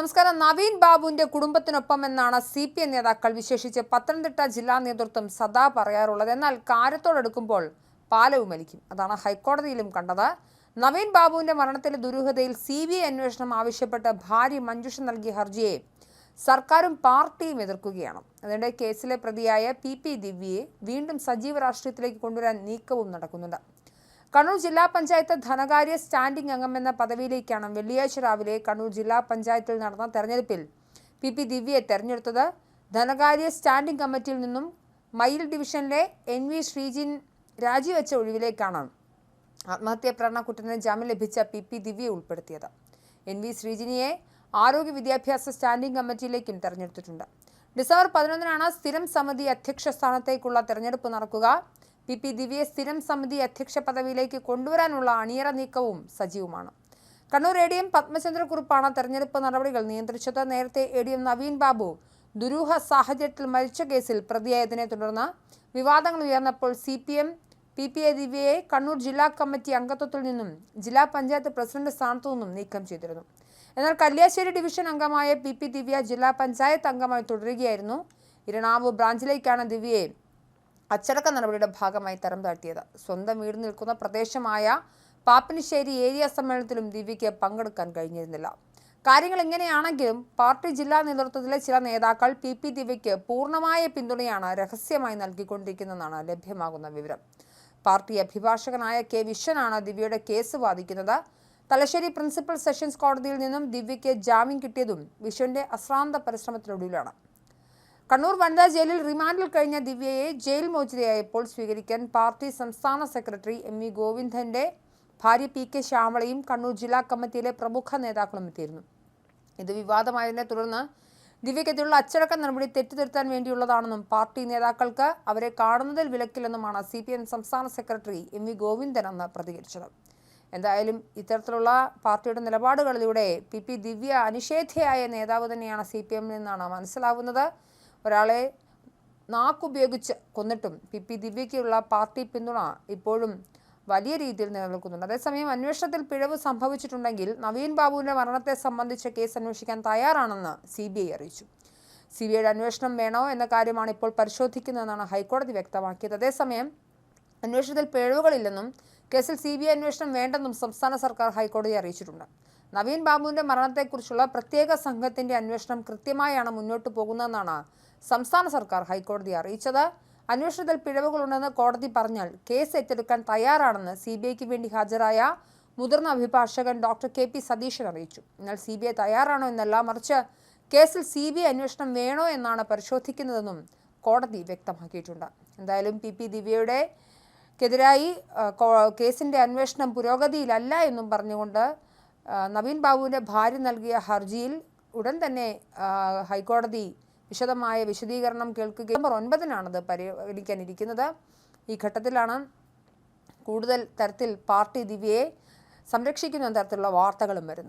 നമസ്കാരം. നവീൻ ബാബുവിന്റെ കുടുംബത്തിനൊപ്പം എന്നാണ് സി പി എം നേതാക്കൾ വിശേഷിച്ച് പത്തനംതിട്ട ജില്ലാ നേതൃത്വം സദാ പറയാറുള്ളത്. എന്നാൽ കാര്യത്തോടെടുക്കുമ്പോൾ പാലവും വലിക്കും. അതാണ് ഹൈക്കോടതിയിലും കണ്ടത്. നവീൻ ബാബുവിന്റെ മരണത്തിലെ ദുരൂഹതയിൽ സി ബി ഐ അന്വേഷണം ആവശ്യപ്പെട്ട് ഭാര്യ മഞ്ജുഷ നൽകിയ ഹർജിയെ സർക്കാരും പാർട്ടിയും എതിർക്കുകയാണ്. അതിനിടെ കേസിലെ പ്രതിയായ പി പി ദിവ്യയെ വീണ്ടും സജീവ രാഷ്ട്രീയത്തിലേക്ക് കൊണ്ടുവരാൻ നീക്കവും നടക്കുന്നുണ്ട്. കണ്ണൂർ ജില്ലാ പഞ്ചായത്ത് ധനകാര്യ സ്റ്റാൻഡിംഗ് അംഗം എന്ന പദവിയിലേക്കാണ് വെള്ളിയാഴ്ച രാവിലെ കണ്ണൂർ ജില്ലാ പഞ്ചായത്തിൽ നടന്ന തെരഞ്ഞെടുപ്പിൽ പി പി ദിവ്യയെ തെരഞ്ഞെടുത്തത്. ധനകാര്യ സ്റ്റാൻഡിംഗ് കമ്മിറ്റിയിൽ നിന്നും മയിൽ ഡിവിഷനിലെ എൻ വി ശ്രീജിൻ രാജിവെച്ച ഒഴിവിലേക്കാണ് ആത്മഹത്യാ പ്രേരണക്കുറ്റത്തിന് ജാമ്യം ലഭിച്ച പി പി ദിവ്യയെ ഉൾപ്പെടുത്തിയത്. എൻ വി ശ്രീജിനിയെ ആരോഗ്യ വിദ്യാഭ്യാസ സ്റ്റാൻഡിംഗ് കമ്മിറ്റിയിലേക്കും തെരഞ്ഞെടുത്തിട്ടുണ്ട്. ഡിസംബർ പതിനൊന്നിനാണ് സ്ഥിരം സമിതി അധ്യക്ഷ സ്ഥാനത്തേക്കുള്ള തെരഞ്ഞെടുപ്പ് നടക്കുക. പി പി ദിവ്യയെ സ്ഥിരം സമിതി അധ്യക്ഷ പദവിയിലേക്ക് കൊണ്ടുവരാനുള്ള അണിയറ നീക്കവും സജീവമാണ്. കണ്ണൂർ എ ഡി എം പത്മചന്ദ്രക്കുറിപ്പാണ് തെരഞ്ഞെടുപ്പ് നടപടികൾ നിയന്ത്രിച്ചത്. നേരത്തെ A D M Naveen Babu ദുരൂഹ സാഹചര്യത്തിൽ മരിച്ച കേസിൽ പ്രതിയായതിനെ തുടർന്ന് വിവാദങ്ങൾ ഉയർന്നപ്പോൾ C P M P P A ദിവ്യയെ കണ്ണൂർ ജില്ലാ കമ്മിറ്റി അംഗത്വത്തിൽ നിന്നും ജില്ലാ പഞ്ചായത്ത് പ്രസിഡന്റ് സ്ഥാനത്തു നിന്നും നീക്കം ചെയ്തിരുന്നു. എന്നാൽ കല്യാശ്ശേരി ഡിവിഷൻ അംഗമായ പി പി ദിവ്യ ജില്ലാ പഞ്ചായത്ത് അംഗമായി തുടരുകയായിരുന്നു. ഇരണാവ് ബ്രാഞ്ചിലേക്കാണ് ദിവ്യയെ അച്ചടക്ക നടപടിയുടെ ഭാഗമായി തരം താഴ്ത്തിയത്. സ്വന്തം വീട് നിൽക്കുന്ന പ്രദേശമായ പാപ്പിനിശ്ശേരി ഏരിയ സമ്മേളനത്തിലും ദിവ്യയ്ക്ക് പങ്കെടുക്കാൻ കഴിഞ്ഞിരുന്നില്ല. കാര്യങ്ങൾ എങ്ങനെയാണെങ്കിലും പാർട്ടി ജില്ലാ നേതൃത്വത്തിലെ ചില നേതാക്കൾ പി പി ദിവ്യയ്ക്ക് പൂർണമായ പിന്തുണയാണ് രഹസ്യമായി നൽകിക്കൊണ്ടിരിക്കുന്നതെന്നാണ് ലഭ്യമാകുന്ന വിവരം. പാർട്ടി അഭിഭാഷകനായ കെ വിശ്വനാണ് ദിവ്യയുടെ കേസ് വാദിക്കുന്നത്. തലശ്ശേരി പ്രിൻസിപ്പൽ സെഷൻസ് കോടതിയിൽ നിന്നും ദിവ്യയ്ക്ക് ജാമ്യം കിട്ടിയതും വിശ്വന്റെ അശ്രാന്ത പരിശ്രമത്തിനൊടുവിലാണ്. കണ്ണൂർ വനിതാ ജയിലിൽ റിമാൻഡിൽ കഴിഞ്ഞ ദിവ്യയെ ജയിൽ മോചിതയായപ്പോൾ സ്വീകരിക്കാൻ പാർട്ടി സംസ്ഥാന സെക്രട്ടറി എം വി ഗോവിന്ദന്റെ ഭാര്യ പി കെ ശ്യാമളയും കണ്ണൂർ ജില്ലാ കമ്മിറ്റിയിലെ പ്രമുഖ നേതാക്കളും എത്തിയിരുന്നു. ഇത് വിവാദമായതിനെ തുടർന്ന് ദിവ്യക്കെതിരെയുള്ള അച്ചടക്ക നടപടി തെറ്റിദ്ധരുത്താൻ വേണ്ടിയുള്ളതാണെന്നും പാർട്ടി നേതാക്കൾക്ക് അവരെ കാണുന്നതിൽ വിലക്കില്ലെന്നുമാണ് സി പി എം സംസ്ഥാന സെക്രട്ടറി എം വി ഗോവിന്ദൻ അന്ന് പ്രതികരിച്ചത്. എന്തായാലും ഇത്തരത്തിലുള്ള പാർട്ടിയുടെ നിലപാടുകളിലൂടെ പി പി ദിവ്യ അനിഷേധ്യയായ നേതാവ് തന്നെയാണ് സി പി എമ്മിൽ നിന്നാണ് മനസ്സിലാവുന്നത്. ഒരാളെ നാക്കുപയോഗിച്ച് കൊന്നിട്ടും പി പി ദിവ്യയ്ക്കുള്ള പാർട്ടി പിന്തുണ ഇപ്പോഴും വലിയ രീതിയിൽ നിലനിൽക്കുന്നുണ്ട്. അതേസമയം അന്വേഷണത്തിൽ പിഴവ് സംഭവിച്ചിട്ടുണ്ടെങ്കിൽ നവീൻ ബാബുവിന്റെ മരണത്തെ സംബന്ധിച്ച കേസ് അന്വേഷിക്കാൻ തയ്യാറാണെന്ന് സി ബി ഐ അറിയിച്ചു. സി ബി ഐയുടെ അന്വേഷണം വേണോ എന്ന കാര്യമാണ് ഇപ്പോൾ പരിശോധിക്കുന്നതെന്നാണ് ഹൈക്കോടതി വ്യക്തമാക്കിയത്. അതേസമയം അന്വേഷണത്തിൽ പിഴവുകളില്ലെന്നും കേസിൽ സി ബി ഐ അന്വേഷണം വേണ്ടെന്നും സംസ്ഥാന സർക്കാർ ഹൈക്കോടതിയെ അറിയിച്ചിട്ടുണ്ട്. നവീൻ ബാബുവിന്റെ മരണത്തെക്കുറിച്ചുള്ള പ്രത്യേക സംഘത്തിന്റെ അന്വേഷണം കൃത്യമായാണ് മുന്നോട്ട് പോകുന്നതെന്നാണ് സംസ്ഥാന സർക്കാർ ഹൈക്കോടതിയെ അറിയിച്ചത്. അന്വേഷണത്തിൽ പിഴവുകളുണ്ടെന്ന് കോടതി പറഞ്ഞാൽ കേസ് ഏറ്റെടുക്കാൻ തയ്യാറാണെന്ന് സി ബി ഐക്ക് വേണ്ടി ഹാജരായ മുതിർന്ന അഭിഭാഷകൻ ഡോക്ടർ കെ പി സതീശൻ അറിയിച്ചു. എന്നാൽ സി ബി ഐ തയ്യാറാണോ എന്നല്ല മറിച്ച് കേസിൽ സി ബി ഐ അന്വേഷണം വേണോ എന്നാണ് പരിശോധിക്കുന്നതെന്നും കോടതി വ്യക്തമാക്കിയിട്ടുണ്ട്. എന്തായാലും പി പി ദിവ്യയുടെ ക്കെതിരായി കേസിന്റെ അന്വേഷണം പുരോഗതിയിലല്ല എന്നും പറഞ്ഞുകൊണ്ട് നവീൻ ബാബുവിന്റെ ഭാര്യ നൽകിയ ഹർജിയിൽ ഉടൻ തന്നെ ഹൈക്കോടതി വിശദമായ വിശദീകരണം കേൾക്കുകയും നമ്പർ ഒൻപതിനാണത് പരിഗണിക്കാനിരിക്കുന്നത് ഈ ഘട്ടത്തിലാണ് കൂടുതൽ തരത്തിൽ പാർട്ടി ദിവ്യയെ സംരക്ഷിക്കുന്ന തരത്തിലുള്ള വാർത്തകളും വരുന്നത്.